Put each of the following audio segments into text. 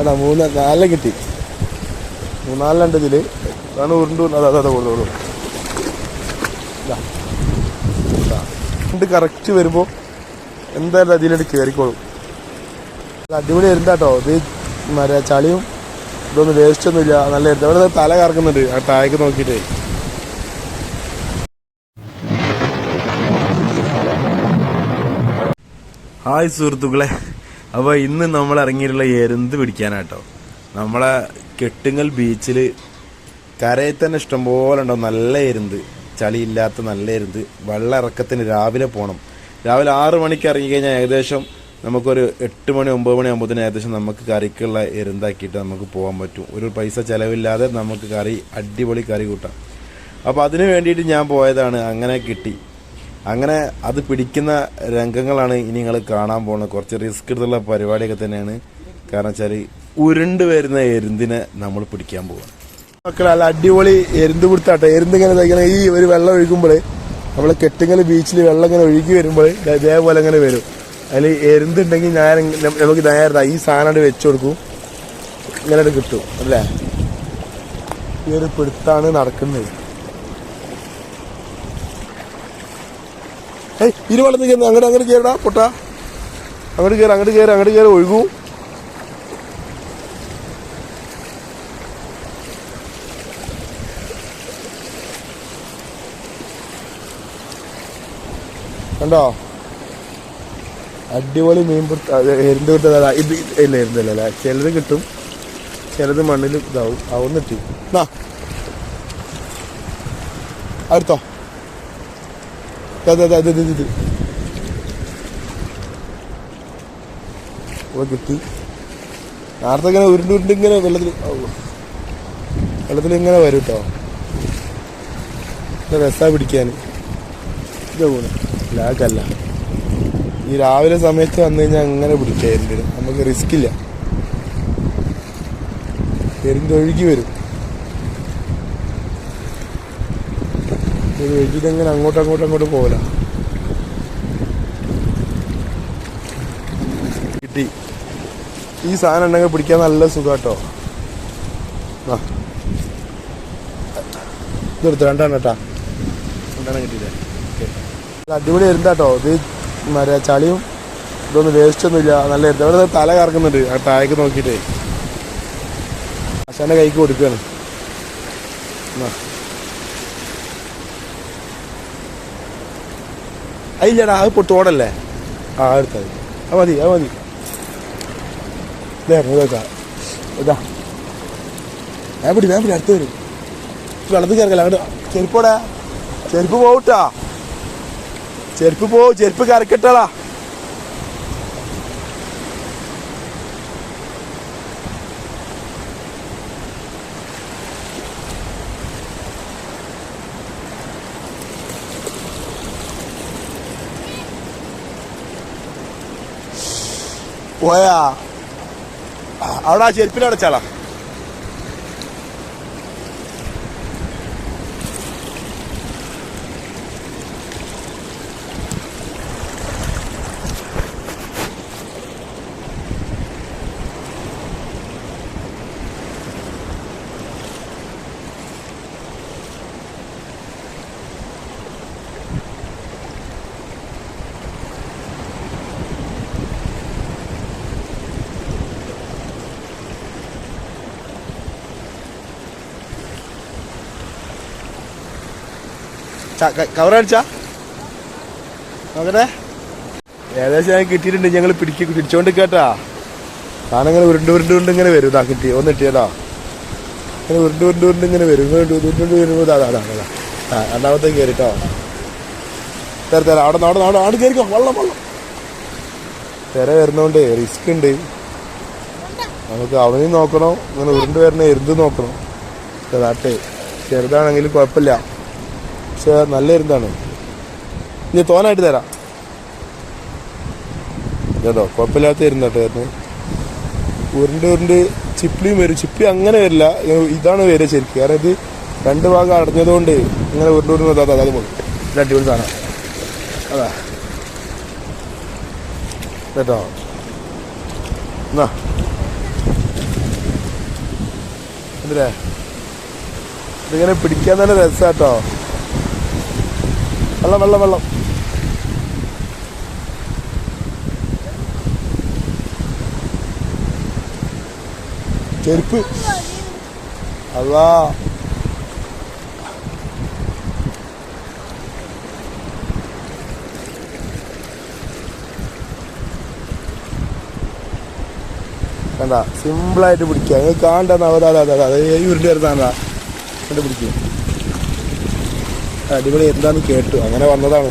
അതാ മൂന്ന് നാലിനെ കിട്ടി. മൂന്നാലിലുണ്ട് ഇതിൽ. അതാണ് ഉരുണ്ട് അതെ അതാ അതെ കൊടുത്തു കറക്റ്റ് വരുമ്പോൾ എന്തായാലും അതിലേക്ക് കയറിക്കോളും അടിപൊളി വരുന്ന കേട്ടോ ഇത് മറ്റേ ചളിയും ഇതൊന്നും വേസ്റ്റ് ഒന്നും ഇല്ല. നല്ല എരുന്ത് അവിടെ തല കറക്കുന്നുണ്ട്. ആ താഴേക്ക് നോക്കിയിട്ടേ. ഹായ് സുഹൃത്തുക്കളെ. അപ്പോൾ ഇന്ന് നമ്മൾ ഇറങ്ങിയിട്ടുള്ള എരുന്ത് പിടിക്കാനാട്ടോ. നമ്മളെ കെട്ടുങ്ങൽ ബീച്ചിൽ കരയിൽ തന്നെ ഇഷ്ടംപോലെ ഉണ്ടാവും നല്ല എരുന്ത്. ചളിയില്ലാത്ത നല്ല എരുന്ത്. വെള്ളം ഇറക്കത്തിന് രാവിലെ പോകണം രാവിലെ ആറ് മണിക്ക് ഇറങ്ങി കഴിഞ്ഞാൽ ഏകദേശം നമുക്കൊരു എട്ട് മണി ഒമ്പത് മണി ആകുമ്പോഴത്തേന് ഏകദേശം നമുക്ക് കറിക്കുള്ള എരുന്താക്കിയിട്ട് നമുക്ക് പോകാൻ പറ്റും. ഒരു പൈസ ചിലവില്ലാതെ നമുക്ക് കറി അടിപൊളി കറി കൂട്ടാം. അപ്പോൾ അതിന് വേണ്ടിയിട്ട് ഞാൻ പോയതാണ്. അങ്ങനെ കിട്ടി. അങ്ങനെ അത് പിടിക്കുന്ന രംഗങ്ങളാണ് ഇനി നിങ്ങൾ കാണാൻ പോകുന്നത്. കുറച്ച് റിസ്ക് എടുത്തുള്ള പരിപാടിയൊക്കെ തന്നെയാണ്. കാരണം വെച്ചാൽ ഉരുണ്ട് വരുന്ന എരുന്തിനെ നമ്മൾ പിടിക്കാൻ പോവാണ്. മക്കളെ നല്ല അടിപൊളി എരുന്ത് കൊടുത്താട്ടെ എരുന്ത് ഇങ്ങനെ ഇങ്ങനെ ഈ ഒരു വെള്ളം ഒഴുകുമ്പോൾ നമ്മൾ കെട്ടിങ്ങൽ ബീച്ചിൽ വെള്ളം ഇങ്ങനെ ഒഴുകി വരുമ്പോൾ ഇതേപോലെ ഇങ്ങനെ വരും. അതിൽ എരുന്ത് ഉണ്ടെങ്കിൽ ഞാൻ നമുക്ക് നേരെ ഈ സാധനം വെച്ചു കൊടുക്കും. ഇങ്ങനെ കിട്ടും. അല്ലേ? ഈ ഒരു പിടുത്താണ് നടക്കുന്നത്. ഏയ് ഇരു ചെന്ന് അങ്ങോട്ട് അങ്ങോട്ട് കയറടാ പൊട്ടാ. അങ്ങോട്ട് കയറി അങ്ങോട്ട് കയറി അങ്ങോട്ട് കയറി ഒഴുകും. കണ്ടോ? അടിപൊളി മീൻ പിടുത്ത എരിന്റെ കിട്ടുന്നതാ. ഇത് ഇല്ല എരുന്തല്ല ചിലത് കിട്ടും ചിലത് മണ്ണിൽ ഇതാവും. ആവുന്നിട്ട് എന്നാ അടുത്തോ? ഇത് ഓ കിട്ടി. നേരത്തെ ഇങ്ങനെ ഉരുണ്ട് ഇങ്ങനെ വെള്ളത്തിൽ. വെള്ളത്തിൽ ഇങ്ങനെ വരും കേട്ടോ രസാ പിടിക്കാൻ. ഇത് പോണു ലാഗല്ല. ഈ രാവിലെ സമയത്ത് വന്നു കഴിഞ്ഞാൽ അങ്ങനെ പിടിക്കായിരുന്നു നമുക്ക് റിസ്ക് ഇല്ല. എരിഞ്ഞൊഴുകി വരും. ഇത് ഒഴുകിയിട്ട് അങ്ങോട്ട് അങ്ങോട്ട് അങ്ങോട്ട് പോകല കിട്ടി. ഈ സാധനം ഉണ്ടെങ്കിൽ പിടിക്കാൻ നല്ല സുഖാട്ടോ. ആ. ഇതെടുത്തു രണ്ടെണ്ണം കേട്ടാ. രണ്ടെണ്ണം കിട്ടിയില്ലേ? അടിപൊളി എരുന്താട്ടോ. ഇത് മറ്റേ ചളിയും ഇതൊന്നും വേസ്റ്റ് ഒന്നും ഇല്ല. നല്ല എരുന്ത്. അവിടെ തല കറക്കുന്നുണ്ട്. ആ താഴേക്ക് നോക്കിയിട്ടേ. അച്ഛന്റെ കൈക്ക് കൊടുക്കുകയാണ്. എന്നാ. അതില്ലടാ അത് പൊ തോടല്ലേ ആ അടുത്തത് അത് മതി അത് മതി. ഇതാ ഇതാ. ഞാൻ പിടി അടുത്ത് വരും. വെള്ളത്തിൽ കയറക്കല്ല അങ്ങോട്ട് ചെരുപ്പോടാ ചെരുപ്പ് പോവട്ടാ. ചെരുപ്പ് പോ ചെരുപ്പ് കറക്കട്ടടാ പോയാ? അവിടെ ആ ചെരുപ്പിൽ അടിച്ചാ? നോക്കട്ടെ. ഏകദേശം ഞാൻ കിട്ടിയിട്ടുണ്ട്. ഞങ്ങൾ പിടിക്ക് പിടിച്ചോണ്ട് കേട്ടാ സാധനങ്ങൾ ഉരുണ്ട് ഉരുണ്ട് ഉരുണ്ട് ഇങ്ങനെ വരും. ഇതാ കിട്ടി. ഒന്ന് കിട്ടിയതാ. ഇങ്ങനെ ഉരുണ്ട് ഉരുണ്ട് ഉരുണ്ട് ഇങ്ങനെ വരും. ഉരുണ്ട് ഉരുണ്ട് വരുമ്പോൾ അതാ അതാ അതാ ആ രണ്ടാമത്തെ കയറിട്ടോ തരാം തരാം. അവിടെ അവിടെ അവിടെ അവിടെ കയറിക്കോ വള്ളം വള്ളം. തിര വരുന്നോണ്ട് റിസ്ക് ഉണ്ട്. നമുക്ക് അവനെയും നോക്കണം. ഇങ്ങനെ ഉരുണ്ട് വരുന്ന എരുത് നോക്കണം. ചെറുതാട്ടെ ചെറുതാണെങ്കിലും കുഴപ്പമില്ല. പക്ഷെ നല്ല ഇരുന്നാണ്. ഇനി തോനായിട്ട് തരാം. കേട്ടോ കുഴപ്പമില്ലാത്ത എരുന്നാട്ടോ ആയിരുന്നു ഉരുണ്ട് ഉരുണ്ട് ചിപ്ലിയും വരും. ചിപ്ലി അങ്ങനെ വരില്ല. ഇതാണ് വരിക ശരിക്കും. കാരണം ഇത് രണ്ട് ഭാഗം അടഞ്ഞതുകൊണ്ട് ഇങ്ങനെ ഉരുണ്ട് ഉരുണ്ട് അതാ, അത് പോകും ഇത് അടിപൊളി സാധനം. അതാ. കേട്ടോ എന്നാ എന്തിനാ? ഇതിങ്ങനെ പിടിക്കാൻ തന്നെ രസാട്ടോ. വെള്ളം വെള്ളം വെള്ളം. ചെരുപ്പ്. അല്ലാ വേണ്ട സിമ്പിളായിട്ട് പിടിക്കുക. അതെ അതെ അതെ അതെ ഈ ഉരുണ്ടി വരുന്നതാണ്ടാ കണ്ട് പിടിക്കും അടിപൊളി എന്താന്ന് കേട്ടു. അങ്ങനെ വന്നതാണ്.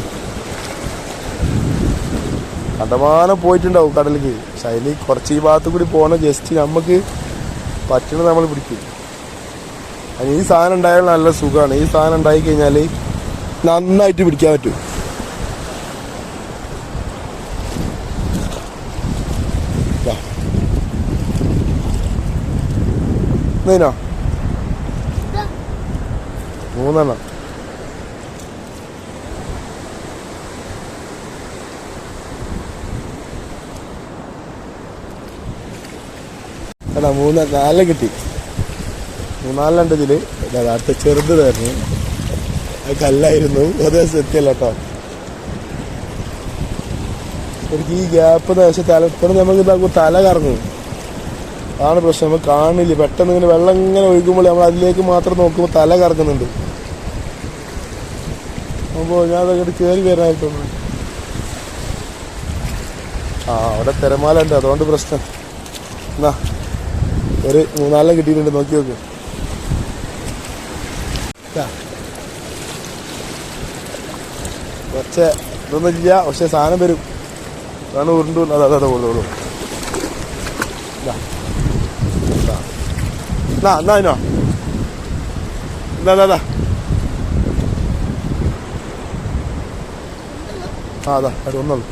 കണ്ടമാനം പോയിട്ടുണ്ടാവും കടലിലേക്ക് പക്ഷെ അതിൽ കുറച്ച് ഈ ഭാഗത്ത് കൂടി പോകണ ജസ്റ്റ് നമുക്ക് പറ്റണത് നമ്മൾ പിടിക്കും. അതിന് ഈ സാധനം ഉണ്ടായാൽ നല്ല സുഖമാണ്. ഈ സാധനം ഉണ്ടായി കഴിഞ്ഞാൽ നന്നായിട്ട് പിടിക്കാൻ പറ്റും. മൂന്നെണ്ണം. എടാ മൂന്ന് നാലെ കിട്ടി. മൂന്നാലെണ്ണം ഇതിൽ. ഇതാ അടുത്ത ചെറുത് തരുന്നു അത് കല്ലായിരുന്നു. അതേ സത്യല്ല കേട്ടോ. എനിക്ക് ഈ ഗ്യാപ്പ് പക്ഷെ തല ഇപ്പം നമുക്ക് ഇതാക്കും തല കറങ്ങും. അതാണ് പ്രശ്നം. നമ്മൾ കാണില്ല. പെട്ടെന്ന് ഇങ്ങനെ വെള്ളം ഇങ്ങനെ ഒഴുകുമ്പോൾ നമ്മൾ അതിലേക്ക് മാത്രം നോക്കുമ്പോൾ തല കറങ്ങുന്നുണ്ട്. അപ്പോൾ ഞാൻ അതങ്ങോട്ട് കയറി വരാനായിട്ടൊന്നും ആ അവിടെ തിരമാല ഉണ്ട്. അതുകൊണ്ട് പ്രശ്നം. എന്നാ ഒരു മൂന്നാലെണ്ണം കിട്ടിയിട്ടുണ്ട് നോക്കി നോക്ക്. കുറച്ച് ഇതൊന്നും ഇല്ല പക്ഷെ സാധനം വരും. അതാണ് ഉരുണ്ടു അതെ അതെ അതെ ഉള്ളു. എന്നാ എന്നാ അതിനോ എന്താ അതാ ആ ഒന്നുള്ളൂ.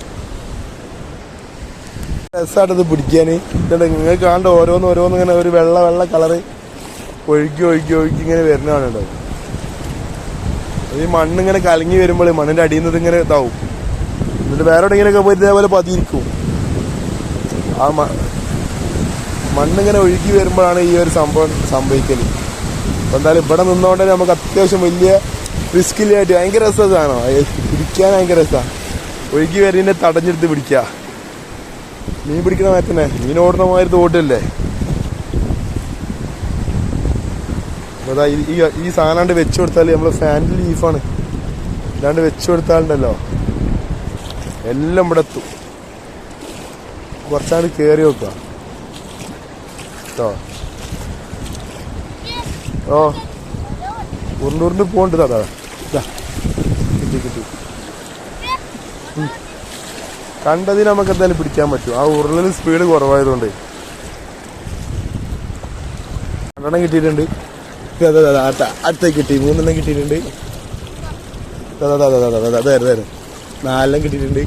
രസമായിട്ടത് പിടിക്കാൻ എന്നിട്ട് നിങ്ങൾക്ക് കാണണ്ട ഓരോന്ന് ഓരോന്ന് ഇങ്ങനെ ഒരു വെള്ള വെള്ള കളറ് ഒഴുകി ഒഴുകി ഒഴുകി ഇങ്ങനെ വരുന്നതാണ് കേട്ടോ. ഈ മണ്ണിങ്ങനെ കലങ്ങി വരുമ്പോൾ മണ്ണിന്റെ അടിയിൽ നിന്ന് ഇങ്ങനെ ഇതാവും. എന്നിട്ട് വേറെ എവിടെങ്കിലൊക്കെ പോയി ഇതേപോലെ പതിയിരിക്കും. ആ മണ്ണിങ്ങനെ ഒഴുകി വരുമ്പോഴാണ് ഈ ഒരു സംഭവം സംഭവിക്കൽ എന്തായാലും ഇവിടെ നിന്നുകൊണ്ട് നമുക്ക് അത്യാവശ്യം വലിയ റിസ്കില്ലായിട്ട് ഭയങ്കര രസമാണോ പിടിക്കാൻ ഭയങ്കര രസമാണ് ഒഴുകി വരുന്നതിനെ തടഞ്ഞെടുത്ത് പിടിക്കുക മീൻ പിടിക്കുന്ന മാതിരി മീൻ ഓടുന്ന മാതിരി തോട്ടില്ലേ അതാ ഈ ഈ- സാധനണ്ട് സാധനം വെച്ചു കൊടുത്താൽ നമ്മൾ ഫാനിൽ ലീഫാണ് ഇല്ലാണ്ട് വെച്ചു കൊടുത്താലുണ്ടല്ലോ എല്ലാം ഇവിടെ എത്തും. കുറച്ചാണ്ട് കയറി വെക്കുക കേട്ടോ ഓ. ഉരുണ്ട് ഉരുണ്ട് പോകണ്ടതാ കിട്ടി കിട്ടി. കണ്ടതിന് നമുക്ക് എന്തായാലും പിടിക്കാൻ പറ്റും ആ ഉരുളിൽ സ്പീഡ് കുറവായതുകൊണ്ട് രണ്ടെണ്ണം കിട്ടിയിട്ടുണ്ട് അടുത്ത കിട്ടി മൂന്നെണ്ണം കിട്ടിയിട്ടുണ്ട് ഇതാ, ഇതാ. നാലെണ്ണം കിട്ടിയിട്ടുണ്ട്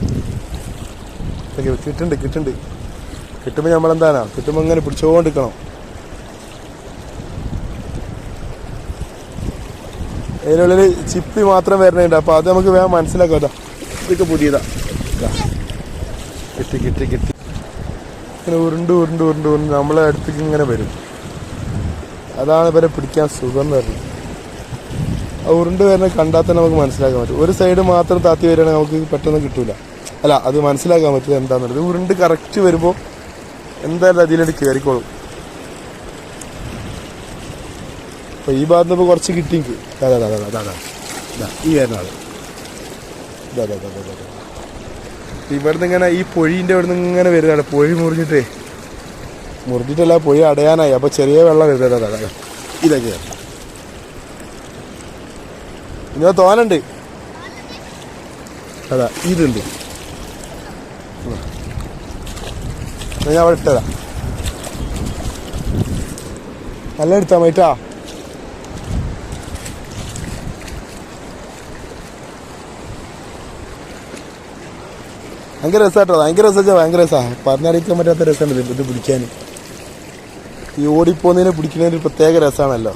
കിട്ടുന്നുണ്ട് കിട്ടുന്നുണ്ട് കിട്ടുമ്പോൾ നമ്മളെന്താണോ കിട്ടുമ്പോൾ ഇങ്ങനെ പിടിച്ചോണ്ടിരിക്കണം അതിനുള്ളിൽ ചിപ്പി മാത്രം വരുന്നുണ്ട് അപ്പോൾ അത് നമുക്ക് വേഗം മനസ്സിലാക്കാം ഇതൊക്കെ പുതിയതാ. കിട്ടി കിട്ടി കിട്ടി. ഇങ്ങനെ ഉരുണ്ട് ഉരുണ്ട് ഉരുണ്ട് ഉരുണ്ട് നമ്മളെ അടുത്തേക്ക് ഇങ്ങനെ വരും. അതാണ് ഇവരെ പിടിക്കാൻ സുഖം എന്ന് പറയുന്നത്. ആ ഉരുണ്ട് വരുന്ന കണ്ടാൽ തന്നെ നമുക്ക് മനസ്സിലാക്കാൻ പറ്റും. ഒരു സൈഡ് മാത്രം താത്തി വരികയാണെങ്കിൽ നമുക്ക് പെട്ടെന്ന് കിട്ടൂല. അല്ല അത് മനസ്സിലാക്കാൻ പറ്റില്ല എന്താണെന്നുള്ളത് ഉരുണ്ട് കറക്റ്റ് വരുമ്പോൾ എന്തായാലും അതിലേക്ക് കയറിക്കോളും അപ്പൊ ഈ ഭാഗത്ത് ഇപ്പോൾ കുറച്ച് കിട്ടി എനിക്ക് അതാ അതാ അതാ അതാ ഈ വരുന്ന ആൾ. ഇതാ അതാ അതാ അതാ ഇവിടുന്ന് ഇങ്ങനെ ഈ പൊഴിന്റെ ഇവിടുന്ന് ഇങ്ങനെ വരുന്നതാണ്. പൊഴി മുറിഞ്ഞിട്ടേ. മുറിഞ്ഞിട്ടല്ല പൊഴി അടയാനായി. അപ്പോൾ ചെറിയ വെള്ളം വരുന്നത് അതാണ് അതാ. ഇതൊക്കെ. ഇങ്ങനെ തോനുണ്ട്. അതാ ഇതുണ്ട്. ഞാൻ അവിടെ ഇട്ടതാ. നല്ല എടുത്താ മൈറ്റാ ഭയങ്കര രസമാട്ടോ ഭയങ്കര രസം ഭയങ്കര രസമാണ് പറഞ്ഞറിയിക്കാൻ പറ്റാത്ത രസമുണ്ട് ഇത് ഇത് പിടിക്കാൻ. ഈ ഓടിപ്പോന്നതിനെ പിടിക്കുന്നതിന് ഒരു പ്രത്യേക രസമാണല്ലോ